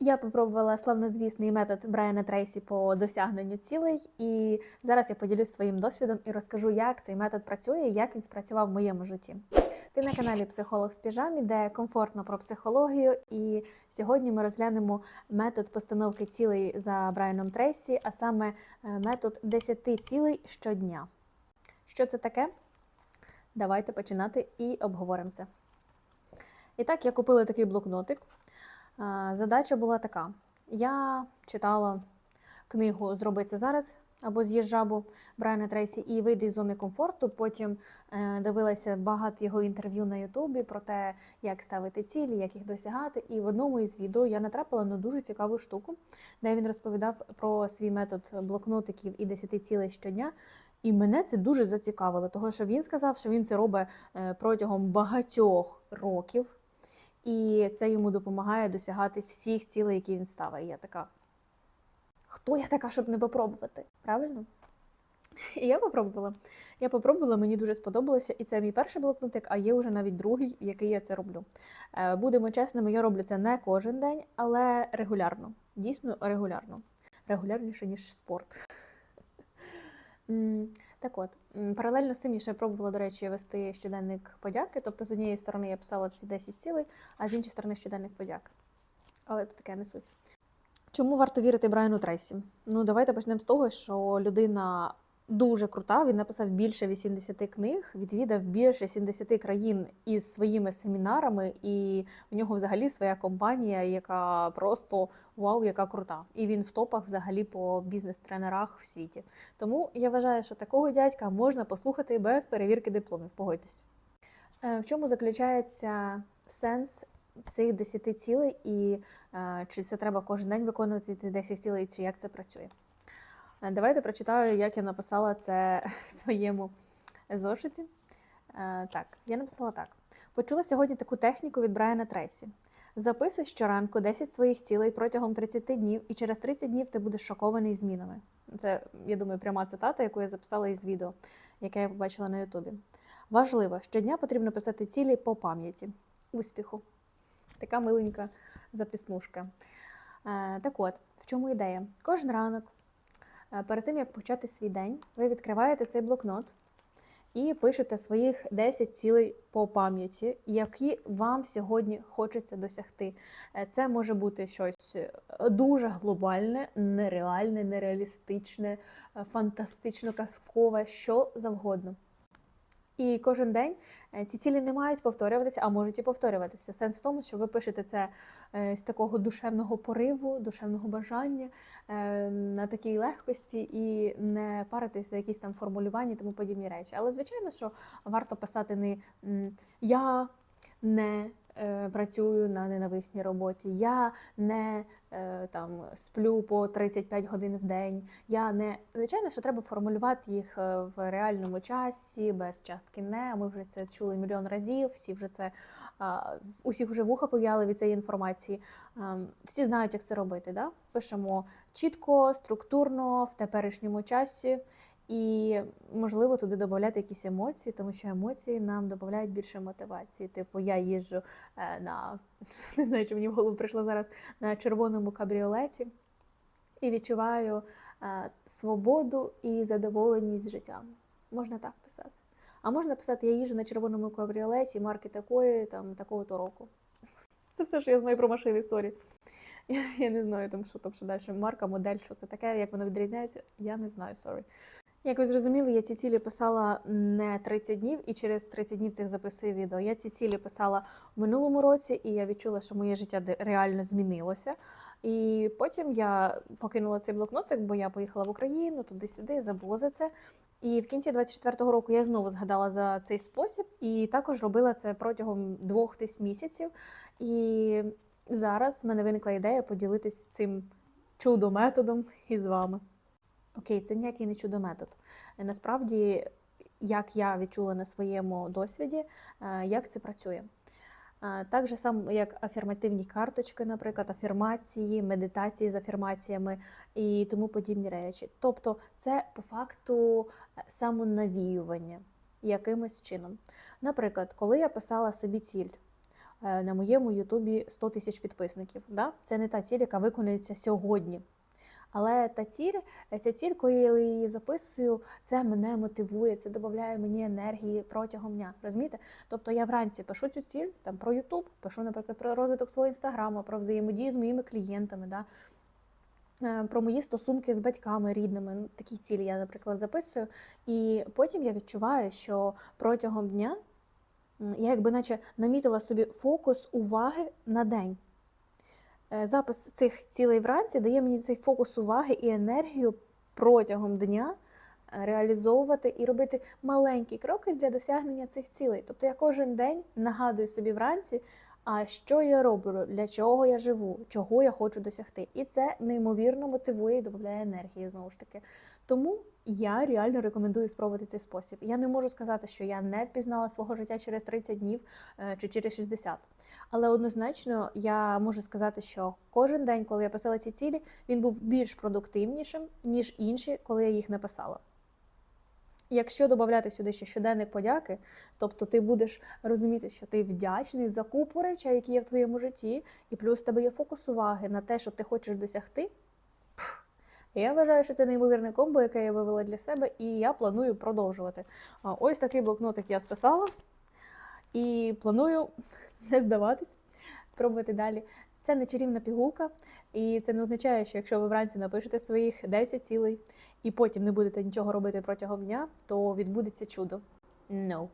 Я попробувала славнозвісний метод Брайана Трейсі по досягненню цілей, і зараз я поділюсь своїм досвідом і розкажу, як цей метод працює, як він спрацював в моєму житті. Ти на каналі Психолог в піжамі, де комфортно про психологію. І сьогодні ми розглянемо метод постановки цілей за Брайаном Трейсі, а саме е, метод 10 цілей щодня. Що це таке? Давайте починати і обговоримо це. І так, я купила такий блокнотик. Задача була така: я читала книгу Зроби це зараз або З'їж жабу Брайана Трейсі і вийди з зони комфорту. Потім е, дивилася багато його інтерв'ю на Ютубі про те, як ставити цілі, як їх досягати. І в одному із відео я натрапила на дуже цікаву штуку, де він розповідав про свій метод блокнотиків і 10 цілей щодня. І мене це дуже зацікавило, тому що він сказав, що він це робить е, протягом багатьох років, і це йому допомагає досягати всіх цілей, які він ставить. Я така. Хто я така, щоб не попробувати? Правильно? І я попробувала. Я попробувала, мені дуже сподобалося, і це мій перший блокнотик, а є вже навіть другий, який я це роблю. Е, Будемо чесними, я роблю це не кожен день, але регулярно. Дійсно регулярно. Регулярніше, ніж спорт. Так от, паралельно з цим я ще пробувала, до речі, вести щоденник подяки. Тобто, з однієї сторони я писала ці 10 цілей, а з іншої сторони щоденник подяки. Але це таке не суть. Чому варто вірити Брайану Трейсі? Ну, давайте почнемо з того, що людина дуже крута. Він написав більше 80 книг, відвідав більше 70 країн із своїми семінарами, і у нього взагалі своя компанія, яка просто вау, яка крута. І він в топах взагалі по бізнес-тренерах в світі. Тому я вважаю, що такого дядька можна послухати без перевірки дипломів. Погодьтесь. Е, В чому заключається сенс цих 10 цілей, і е, чи це треба кожен день виконувати ці 10 цілей, чи як це працює? Е, Давайте прочитаю, як я написала це в своєму зошиті. Е, Так, я написала так: почула сьогодні таку техніку від Брайана Трейсі. Записуй щоранку 10 своїх цілей протягом 30 днів, і через 30 днів ти будеш шокований змінами. Це, я думаю, пряма цитата, яку я записала із відео, яке я побачила на Ютубі. Важливо, щодня потрібно писати цілі по пам'яті. Успіху! Така миленька записнушка. Е, Так от, в чому ідея? Кожен ранок, перед тим як почати свій день, ви відкриваєте цей блокнот і пишете своїх 10 цілей по пам'яті, які вам сьогодні хочеться досягти. Е, Це може бути щось е, дуже глобальне, нереальне, нереалістичне, е, фантастично казкове, що завгодно. І кожен день е, ці цілі не мають повторюватися, а можуть і повторюватися. Сенс в тому, що ви пишете це е, з такого душевного пориву, душевного бажання е, на такій легкості і не паритись за якісь там формулювання і тому подібні речі. Але звичайно, що варто писати не я не працюю на ненависній роботі, я не е, там сплю по 35 годин в день. Я не звичайно, що треба формулювати їх е, в реальному часі, без частки не. Ми вже це чули мільйон разів. Всі вже це усіх вже вуха пов'яли від цієї інформації. Всі знають, як це робити. Да? Пишемо чітко, структурно, в теперішньому часі. І можливо туди додати якісь емоції, тому що емоції нам додають більше мотивації. Типу, я їжджу е, на не знаю, чи мені в голову прийшло зараз на червоному кабріолеті і відчуваю е, свободу і задоволеність життям. Можна так писати. А можна писати, я їжджу на червоному кабріолеті марки такої, там такого-то року. Це все, що я знаю про машини, сорі. Я, я не знаю, там, що там що далі. Марка, модель, що це таке, як воно відрізняється, я не знаю, сорі. Як ви зрозуміли, я ці цілі писала не 30 днів, і через 30 днів цих записую відео. Я ці цілі писала в минулому році, і я відчула, що моє життя реально змінилося. І потім я покинула цей блокнотик, бо я поїхала в Україну, туди-сюди, забула за це. І в кінці 24-го року я знову згадала за цей спосіб, і також робила це протягом двох десь місяців. І зараз в мене виникла ідея поділитись цим чудо-методом із вами. Окей, це ніякий не чудо-метод. Насправді, як я відчула на своєму досвіді, е, як це працює. Е, Так же само, як афірмативні карточки, наприклад, афірмації, медитації з афірмаціями і тому подібні речі. Тобто, це по факту е, самонавіювання якимось чином. Наприклад, коли я писала собі ціль, на моєму Ютубі 100 тисяч підписників. Да? Це не та ціль, яка виконується сьогодні. Але та ціль, ця ціль, коли я її записую, це мене мотивує, це додає мені енергії протягом дня. Розумієте? Тобто я вранці пишу цю ціль там про Ютуб, пишу, наприклад, про розвиток свого інстаграму, про взаємодію з моїми клієнтами. Да? е, Про мої стосунки з батьками рідними, Ну, такі цілі я, наприклад, записую. І потім я відчуваю, що протягом дня я якби наче намітила собі фокус уваги на день. Е, Запис цих цілей вранці дає мені цей фокус уваги і енергію протягом дня е, реалізовувати і робити маленькі кроки для досягнення цих цілей. Тобто я кожен день нагадую собі вранці, а що я роблю, для чого я живу, чого я хочу досягти. І це неймовірно мотивує і додає енергії знову ж таки. Тому я реально рекомендую спробувати цей спосіб. Я не можу сказати, що я не впізнала свого життя через 30 днів е, чи через 60. Але однозначно я можу сказати, що кожен день, коли я писала ці цілі, він був більш продуктивнішим, ніж інші, коли я їх не писала. Якщо додати сюди ще щоденник подяки, тобто ти будеш розуміти, що ти вдячний за купу речей, які є в твоєму житті, і плюс в тебе є фокус уваги на те, що ти хочеш досягти. Я вважаю, що це неймовірне комбо, яке я вивела для себе, і я планую продовжувати. Ось такий блокнотик я списала, і планую не здаватись, пробувати далі. Це не чарівна пігулка, і це не означає, що якщо ви вранці напишете своїх 10 цілей і потім не будете нічого робити протягом дня, то відбудеться чудо. No.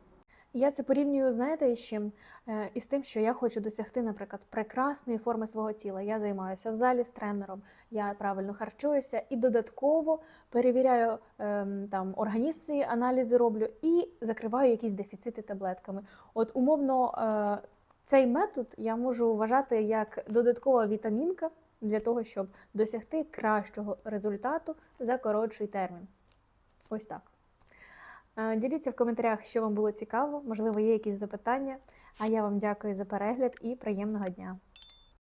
Я це порівнюю, знаєте, із чим? Е, Із тим, що я хочу досягти, наприклад, прекрасної форми свого тіла. Я займаюся в залі з тренером, я правильно харчуюся і додатково перевіряю ем, там організм свої аналізи роблю і закриваю якісь дефіцити таблетками. От умовно, е, цей метод я можу вважати як додаткова вітамінка для того, щоб досягти кращого результату за коротший термін. Ось так. Діліться в коментарях, що вам було цікаво, можливо, є якісь запитання. А я вам дякую за перегляд і приємного дня.